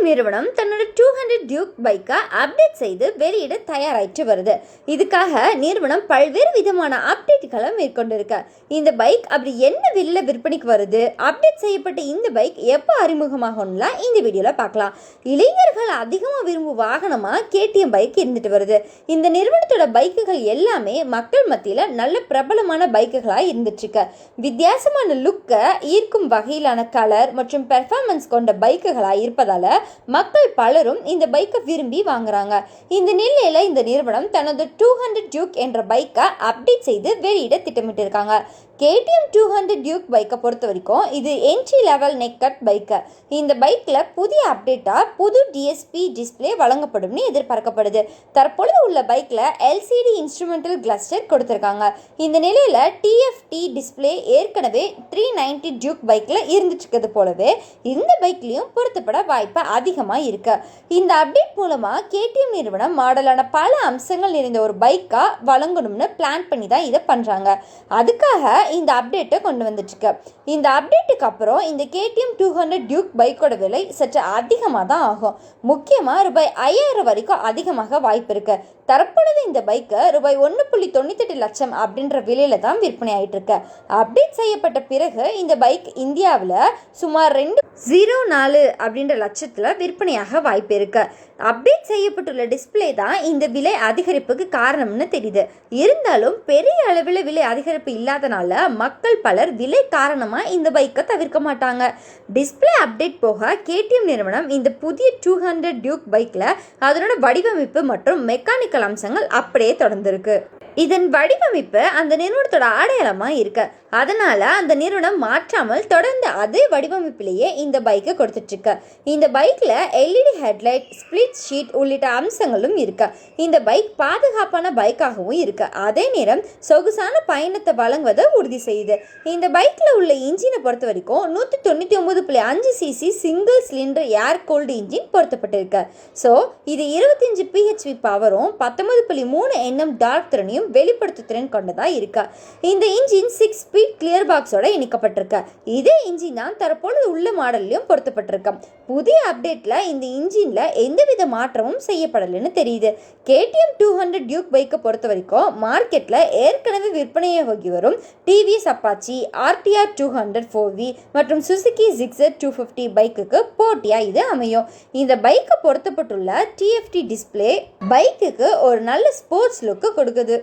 நிறுவனம் தன்னோட two hundred Duke பைக்கை அப்டேட் செய்து வெளியிட தயாராயிட்டு வருது. இதுக்காக நிறுவனம் பல்வேறு விதமான அப்டேட்டுகளை மேற்கொண்டிருக்கு. இந்த பைக் அப்படி என்ன வில்ல விற்பனைக்கு வருது? அப்டேட் செய்யப்பட்ட இந்த பைக் எப்போ அறிமுகமாகும்லாம் இந்த வீடியோவில் பார்க்கலாம். இளைஞர்கள் அதிகமாக விரும்பும் வாகனமாக கேடிஎம் பைக் இருந்துட்டு வருது. இந்த நிறுவனத்தோட பைக்குகள் எல்லாமே மக்கள் மத்தியில் நல்ல பிரபலமான பைக்குகளாக இருந்துட்டுருக்கு. வித்தியாசமான லுக்கை ஈர்க்கும் வகையிலான கலர் மற்றும் பெர்ஃபார்மன்ஸ் கொண்ட பைக்குகளாக இருப்பதால் மக்கள் பலரும் இந்த பைக்கை விரும்பி வாங்குறாங்க. இந்த நிலையில் இந்த நிறுவனம் தனது டூ ஹண்ட்ரட் டியூக் என்ற பைக்கை அப்டேட் செய்து வெளியிட திட்டமிட்டிருக்காங்க கேடிஎம் டூ ஹண்ட்ரட் டியூக் பைக்கை பொறுத்த வரைக்கும் இது என்ட்ரி லெவல் நெக்கட் பைக்கு இந்த பைக்கில் புதிய அப்டேட்டாக புது டிஎஸ்பி டிஸ்பிளே வழங்கப்படும்னு எதிர்பார்க்கப்படுது. தற்பொழுது உள்ள பைக்கில் எல்சிடி இன்ஸ்ட்ருமெண்டல் கிளஸ்டர் கொடுத்துருக்காங்க. இந்த நிலையில் டிஎஃப்டி டிஸ்பிளே ஏற்கனவே த்ரீ நைன்டி டியூக் பைக்கில் இருந்துட்டுருக்கிறது போலவே இந்த பைக்லேயும் பொருத்தப்பட வாய்ப்பு அதிகமாக இருக்கு. இந்த அப்டேட் மூலமாக கேடிஎம் நிறுவனம் மாடலான பல அம்சங்கள் நிறைந்த ஒரு பைக்காக வழங்கணும்னு பிளான் பண்ணி தான் இதை பண்ணுறாங்க அதுக்காக இந்த அப்டேட்டை கொண்டு வந்துட்டுருக்கு. இந்த அப்டேட்டுக்கு அப்புறம் இந்த கேடிஎம் டூ ஹண்ட்ரட் டியூக் பைக்கோட விலை சற்று அதிகமாக தான் ஆகும். முக்கியமாக ரூபாய் ஐயாயிரம் வரைக்கும் அதிகமாக வாய்ப்பு இருக்கு. தற்பொழுது இந்த பைக்கு ரூபாய் ஒன்று புள்ளி தொண்ணூத்தெட்டு லட்சம் அப்படின்ற விலையில தான் விற்பனை ஆயிட்டு இருக்கு. அப்டேட் செய்யப்பட்ட பிறகு இந்த பைக் இந்தியாவில் சுமார் ரெண்டு ஜீரோ நாலு அப்படின்ற லட்சத்தில் விற்பனையாக வாய்ப்பு இருக்கு. அப்டேட் செய்யப்பட்டுள்ள டிஸ்பிளே தான் இந்த விலை அதிகரிப்புக்கு காரணம்னு தெரியுது. இருந்தாலும் பெரிய அளவில் விலை அதிகரிப்பு இல்லாதனால மக்கள் பலர் விலை காரணமாக இந்த பைக்கை தவிர்க்க மாட்டாங்க. டிஸ்பிளே அப்டேட் போக கேடிஎம் நிறுவனம் இந்த புதிய டூ ஹண்ட்ரட் டியூக் பைக்கில் அதனோட வடிவமைப்பு மற்றும் மெக்கானிக்கல் அம்சங்கள் அப்படியே தொடர்ந்துருக்கு. இதன் வடிவமைப்பு அந்த நிறுவனத்தோட அடையாளமாக இருக்கு. அதனால் அந்த நிறுவனம் மாற்றாமல் தொடர்ந்து அதே வடிவமைப்பிலேயே இந்த பைக்கை கொடுத்துட்ருக்கு. இந்த பைக்கில் எல்இடி ஹெட்லைட் ஸ்பிளிட் ஷீட் உள்ளிட்ட அம்சங்களும் இருக்கு. இந்த பைக் பாதுகாப்பான பைக்காகவும் இருக்கு. அதே நேரம் சொகுசான பயணத்தை வழங்குவதை உறுதி செய்யுது. இந்த பைக்கில் உள்ள இன்ஜினை பொறுத்த வரைக்கும் நூற்றி தொண்ணூற்றி ஒம்பது புள்ளி அஞ்சு CC single cylinder air cooled engine பொருத்தப்பட்டிருக்கு. So இது இருபத்தஞ்சு பிஹெச்பி பவரும் பத்தொன்பது புள்ளி மூணு என்எம் டார்க் திறனையும் வெளிப்படுத்தும் திறன் கொண்டதாக இருக்கு. இந்த இன்ஜின் சிக்ஸ் ஸ்பீட் கிளியர் பாக்ஸோட இணைக்கப்பட்டிருக்கு. இதே இன்ஜின் தான் தற்பொழுது உள்ள மாடல்லையும் பொருத்தப்பட்டிருக்கு. புதிய அப்டேட்டில் இந்த இன்ஜினில் எந்தவித மாற்றமும் செய்யப்படலைன்னு தெரியுது. கேடிஎம் டூ ஹண்ட்ரட் டியூக் பைக்கை பொறுத்த வரைக்கும் மார்க்கெட்டில் ஏற்கனவே விற்பனையாகி வரும் TVS Apache RTR two hundred four V மற்றும் சுசுகி ஜிக்ஸர் டூ ஃபிஃப்டி பைக்குக்கு போட்டியாக இது அமையும். இந்த பைக்கை பொருத்தப்பட்டுள்ள டிஎஃப்டி டிஸ்பிளே பைக்குக்கு ஒரு நல்ல ஸ்போர்ட்ஸ் லுக்கு கொடுக்குது.